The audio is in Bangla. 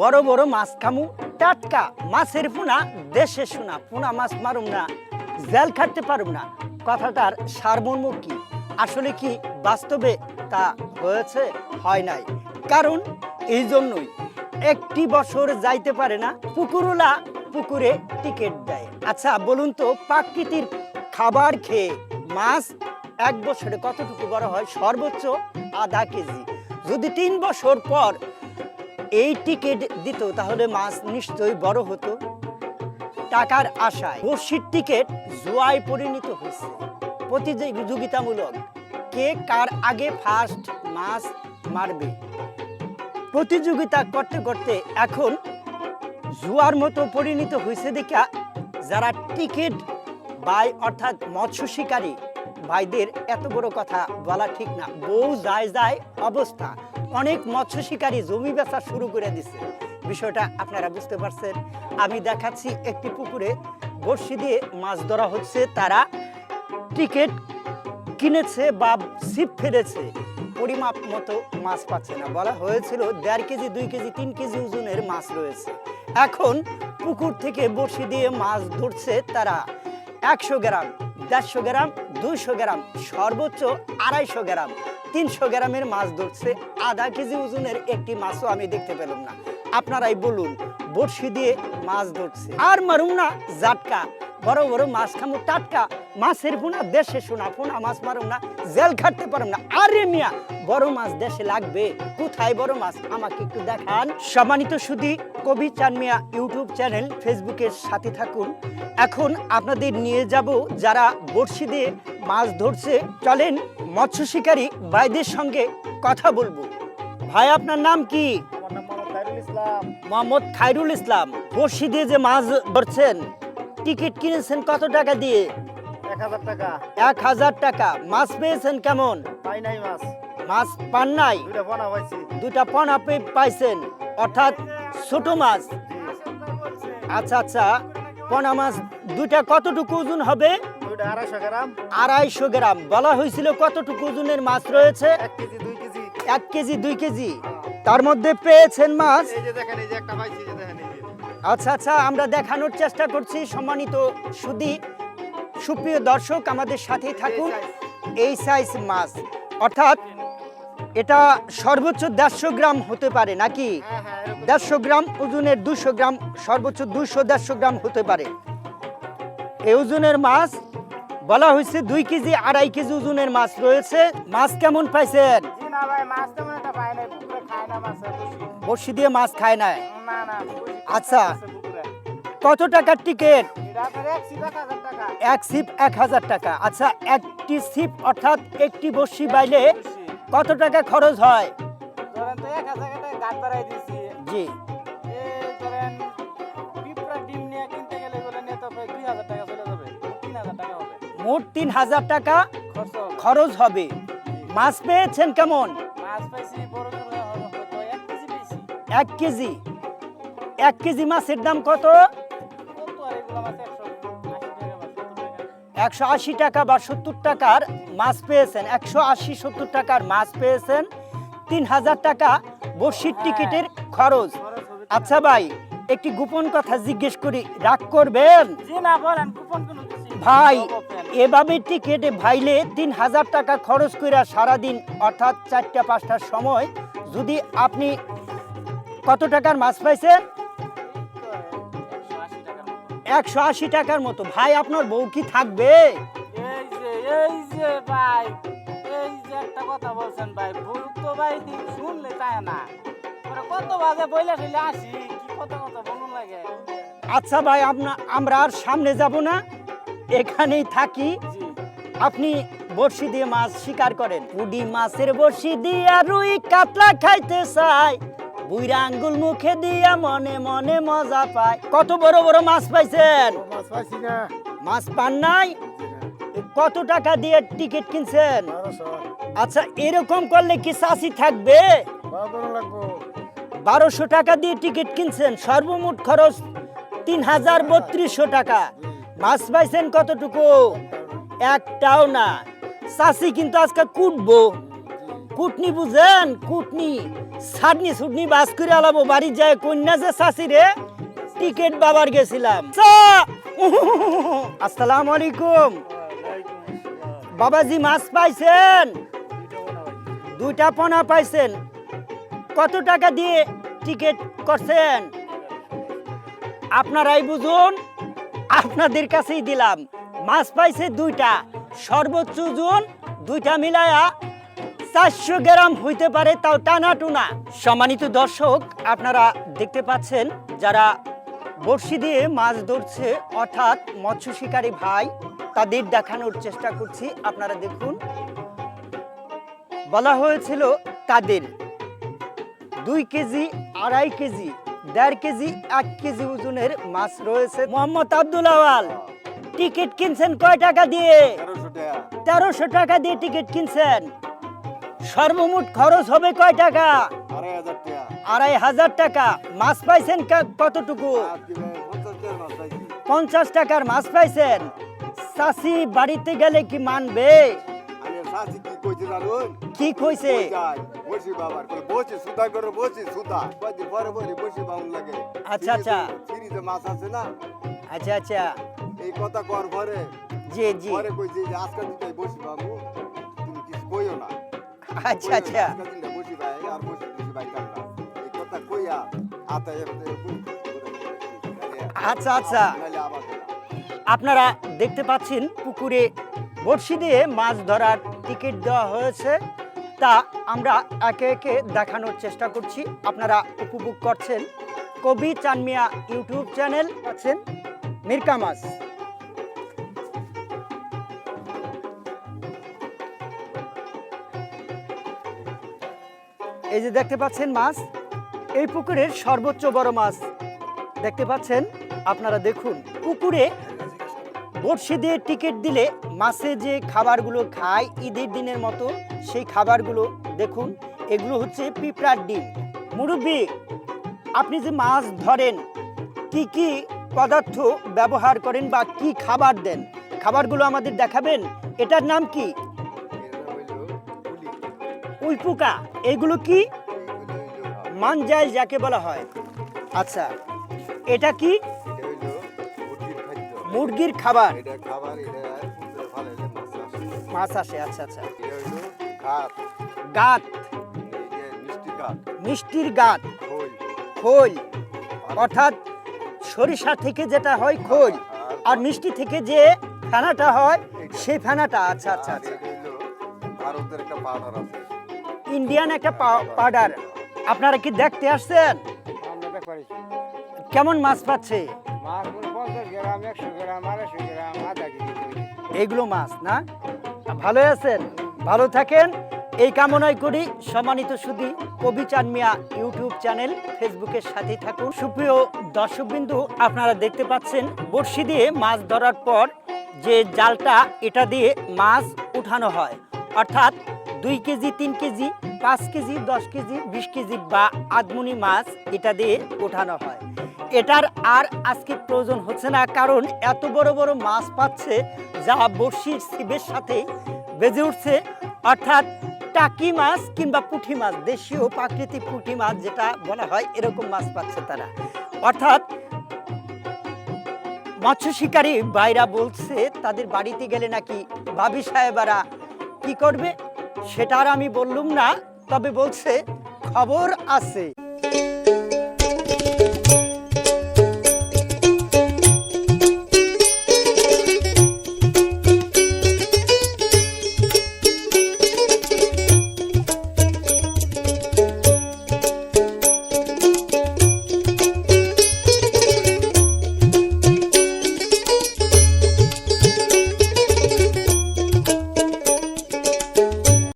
বড় বড় মাছ খামু, টাটকা মাছের পোনা, দেশে শোনা পোনা মাছ মারুম না, জেল খাটতে পারুম না। কথাটার সারমর্ম কি? আসলে কি বাস্তবে তা হয়েছে? হয় নাই। কারণ এই জন্যই একটি বছর যাইতে পারে না, পুকুরওয়ালা পুকুরে টিকিট দেয়। আচ্ছা বলুন তো, প্রাকৃতির খাবার খেয়ে মাছ এক বছরে কতটুকু বড় হয়? সর্বোচ্চ আধা কেজি। যদি তিন বছর পর এই টিকিট দিত তাহলে মাছ নিশ্চয়ই বড় হতো। টাকার আশায় বর্ষির টিকিট জুয়ায় পরিণত হয়েছে। প্রতিযোগিতামূলক কে কার আগে ফার্স্ট মাছ মারবে? প্রতিযোগিতা করতে করতে এখন জুয়ার মতো পরিণত হয়েছে দেখা, যারা টিকিট বাই অর্থাৎ মৎস্য শিকারী ভাইদের এত বড় কথা বলা ঠিক না। বউ যায় যায় অবস্থা। অনেক মৎস্য শিকারী জমি বেচা শুরু করে দিছে। বিষয়টা আপনারা বুঝতে পারছেন। আমি দেখাচ্ছি একটি পুকুরে বড়শি দিয়ে মাছ ধরা হচ্ছে। তারা টিকিট কিনেছে বা ছিপ ফেলেছে। পরিমাপ মতো মাছ পাচ্ছে না। বলা হয়েছিল দেড় কেজি, দুই কেজি, তিন কেজি ওজনের মাছ রয়েছে। এখন পুকুর থেকে বড়শি দিয়ে মাছ ধরছে তারা। একশো গ্রাম, দেড়শো গ্রাম দুইশো গ্রাম, সর্বোচ্চ আড়াইশো গ্রাম, তিনশো গ্রামের মাছ ধরছে, আধা কেজি ওজনের একটি মাছও আমি দেখতে পেলাম না। আপনারাই বলুন, বড়শি দিয়ে মাছ ধরছে। আর মারুম না, জাটকা। বড় বড় মাছ খামু টাটকা। মাছের পোনা দেশে শোনা পোনা মাছ মারুম না জেল খাটতে পারুম না। আরে মিয়া বড় মাছ দেশে লাগবে। কোথায় বড় মাছ? আমাকে একটু দেখান। সম্মানিত সুদী কবি চান মিয়া ইউটিউব চ্যানেল ফেসবুকের সাথে থাকুন। এখন আপনাদের নিয়ে যাব যারা বড়শি দিয়ে মাছ ধরছে। চলেন মৎস্য শিকারী ভাইদের সঙ্গে কথা বলব। ভাই আপনার নাম কি? মোহাম্মদ খাইরুল ইসলাম। মোহাম্মদ খায়রুল ইসলাম বড়শি দিয়ে যে মাছ ধরছেন টিকিট কিনেছেন কত টাকা দিয়ে? এক হাজার টাকা। এক হাজার টাকা। মাছ পেয়েছেন কেমন? পাই নাই মাছ। মাছ পান নাই? পাইছি। দুটা পণ আপনি পাইছেন। অর্থাৎ ছোট মাছ। আচ্ছা আচ্ছা। পোনা মাছ দুইটা কতটুকু ওজন হবে? আড়াইশো গ্রাম। বলা হয়েছিল কতটুকু ওজনের মাছ রয়েছে? এক কেজি দুই কেজি। তার মধ্যে পেয়েছেন মাছ? এই যে দেখেন এই যে একটা পাইছি এই যে দেখেন। আচ্ছা আচ্ছা আমরা দেখানোর চেষ্টা করছি সম্মানিত সুদী সুপ্রিয় দর্শক আমাদের সাথেই থাকুন এই সাইজ মাছ। অর্থাৎ এটা সর্বোচ্চ দেড়শো গ্রাম হতে পারে নাকি? হ্যাঁ হ্যাঁ দেড়শো গ্রাম ওজনের দুশো গ্রাম সর্বোচ্চ দুশো দেড়শো গ্রাম হতে পারে। এই ওজনের মাছ বলা হয়েছে দুই কেজি আড়াই কেজি ওজনের মাছ রয়েছে। মাছ কেমন পাইছেন? বড়শি দিয়ে মাছ খায় না? আচ্ছা। কত টাকার টিকিট এক সিপ এক হাজার টাকা। আচ্ছা একটি সিপ অর্থাৎ একটি বড়শি বাইলে কত টাকা খরচ হয়? জি। মোট তিন হাজার টাকা খরচ হবে। মাছ পেয়েছেন কেমন? এক কেজি। এক কেজি মাছের দাম কত? একশো আশি টাকা বা সত্তর টাকার মাছ পেয়েছেন। একশো আশি সত্তর টাকার মাছ পেয়েছেন। তিন হাজার টাকা বর্ষির হ্যাঁ। টিকিটের খরচ। আচ্ছা ভাই একটি গোপন কথা জিজ্ঞেস করি রাগ করবেন? ভাই এভাবে টিকিটে ভাইলে তিন হাজার টাকা খরচ করে সারাদিন অর্থাৎ চারটা পাঁচটার সময় যদি আপনি কত টাকার মাছ পাইছেন? একশো আশি টাকার মতো। ভাই আপনার বউ কি থাকবে? এই যে এই যে ভাই এই যে একটা কথা বলছেন ভাই ভুল তো ভাই দিন শুনলে তাই না। পরে কত বাজে বইলে আসি কি কত কথা বলুন লাগে। আচ্ছা ভাই আপনা আমরা আর সামনে যাব না এখানেই থাকি। আপনি বড়শি দিয়ে মাছ শিকার করেন। পুডি মাছের বড়শি দিয়া রুই কাতলা খাইতে চাই। বুইরা আঙ্গুল মুখে দিয়া মনে মনে মজা পায়। কত বড় বড় মাছ পাইছেন? মাছ পাইছি না। মাছ পান নাই? কত টাকা দিয়ে টিকিট কিনছেন? আচ্ছা এরকম করলে কি চাষি থাকবে? বারোশো টাকা দিয়ে টিকিট কিনছেন সর্বমোট খরচ তিন হাজার বত্রিশশো টাকা। মাছ পাইছেন কতটুকু? একটাও না। চাষি কিন্তু আজকে কুটবো। কুটনি বুঝেন, কুটনি সাডনি সুডনি বাস করে আলাবো বাড়ি যায় কন্যা যে চাষি রে, টিকিট বাবার গেছিলাম! আসসালামু আলাইকুম। বাবাজি মাছ পাইছেন? দুইটা পোনা পাইছেন। কত টাকা দিয়ে টিকিট করছেন? আপনারাই বুঝুন, আপনাদের কাছেই দিলাম। মাছ পাইছে দুইটা, সর্বোচ্চ ওজন দুইটা মিলায়া চারশো গ্রাম হইতে পারে তাও টানা টুনা। সম্মানিত দর্শক আপনারা দেখতে পাচ্ছেন যারা বড়শি দিয়ে মাছ ধরছে অর্থাৎ মৎস্য শিকারী ভাই তাদের দেখানোর চেষ্টা করছি। আপনারা দেখুন বলা হয়েছিল তাদের দুই কেজি আড়াই কেজি দেড় কেজি এক কেজি ওজনের মাছ রয়েছে। মোহাম্মদ আব্দুল আওয়াল টিকিট কিনছেন কয় টাকা দিয়ে? তেরোশো টাকা। তেরোশো টাকা দিয়ে টিকিট কিনছেন। সর্বমোট খরচ হবে কয় টাকা? আড়াই হাজার টাকা। মাছ পাইছেন কতটুকু? পঞ্চাশ টাকার মাছ পাইছেন। চাষি বাড়িতে গেলে কি মানবে? কি কইছে আচ্ছা, আচ্ছা। মাছ আছে না? আচ্ছা আচ্ছা। এই কথা কর পরে জি জি। পরে কইছে আজকে বসি বাবু আচ্ছা আচ্ছা। আবার দিলাম। আপনারা দেখতে পাচ্ছেন পুকুরে বড়শি দিয়ে মাছ ধরার টিকিট দেওয়া হয়েছে। তা আমরা একে একে দেখানোর চেষ্টা করছি। আপনারা উপভোগ করছেন কবি চানমিয়া ইউটিউব চ্যানেল। আছেন মিরকা মাছ। এই যে দেখতে পাচ্ছেন মাছ, এই পুকুরের সর্বোচ্চ বড় মাছ। দেখতে পাচ্ছেন, আপনারা দেখুন, পুকুরে বড়শি দিয়ে টিকিট দিলে মাছে যে খাবারগুলো খায় ঈদের দিনের মতো, সেই খাবারগুলো দেখুন, এগুলো হচ্ছে পিঁপড়ার ডিম। মুরব্বী, আপনি যে মাছ ধরেন, কি কি পদার্থ ব্যবহার করেন বা কি খাবার দেন? খাবারগুলো আমাদের দেখাবেন? এটার নাম কি? উইপুকা এগুলো কি? মানজাইল যাকে বলা হয়। আচ্ছা এটা কি? মুরগির খাবার। মাছ আসে আচ্ছা আচ্ছা। গাত। মিষ্টির গাত। খোল। অর্থাৎ সরিষা থেকে যেটা হয় খোল। আর মিষ্টি থেকে যে ফেনাটা হয় সেই ফেনাটা। আচ্ছা আচ্ছা আচ্ছা। ভারতের একটা পাউডার আছে। ইন্ডিয়ান একটা পাউডার আপনারা কি দেখতে আসছেন? কেমন মাছ পাচ্ছে? এইগুলো মাছ না? ভালো আছেন? ভালো থাকেন। এই কামনায় করি সম্মানিত সুদী কবি চানমিয়া ইউটিউব চ্যানেল ফেসবুকের সাথে থাকুন। সুপ্রিয় দর্শকবিন্দু আপনারা দেখতে পাচ্ছেন বড়শি দিয়ে মাছ ধরার পর যে জালটা এটা দিয়ে মাছ উঠানো হয়। অর্থাৎ দুই কেজি, তিন কেজি, পাঁচ কেজি, দশ কেজি, বিশ কেজি বা আদমুনি মাছ এটা দিয়ে ওঠানো হয়। এটার আর আজকে প্রয়োজন হচ্ছে না, কারণ এত বড় বড় মাছ পাচ্ছে যা বড়শির ছিপের সাথে বেজে উঠছে। অর্থাৎ টাকি মাছ কিংবা পুঁটি মাছ, দেশীয় প্রাকৃতিক পুঁটি মাছ যেটা বলা হয়, এরকম মাছ পাচ্ছে তারা। অর্থাৎ মৎস্য শিকারী বাইরা বলছে, তাদের বাড়িতে গেলে নাকি ভাবি সাহেবারা কি করবে? সেটা আর আমি বললুম না তবে বলছে খবর আছে।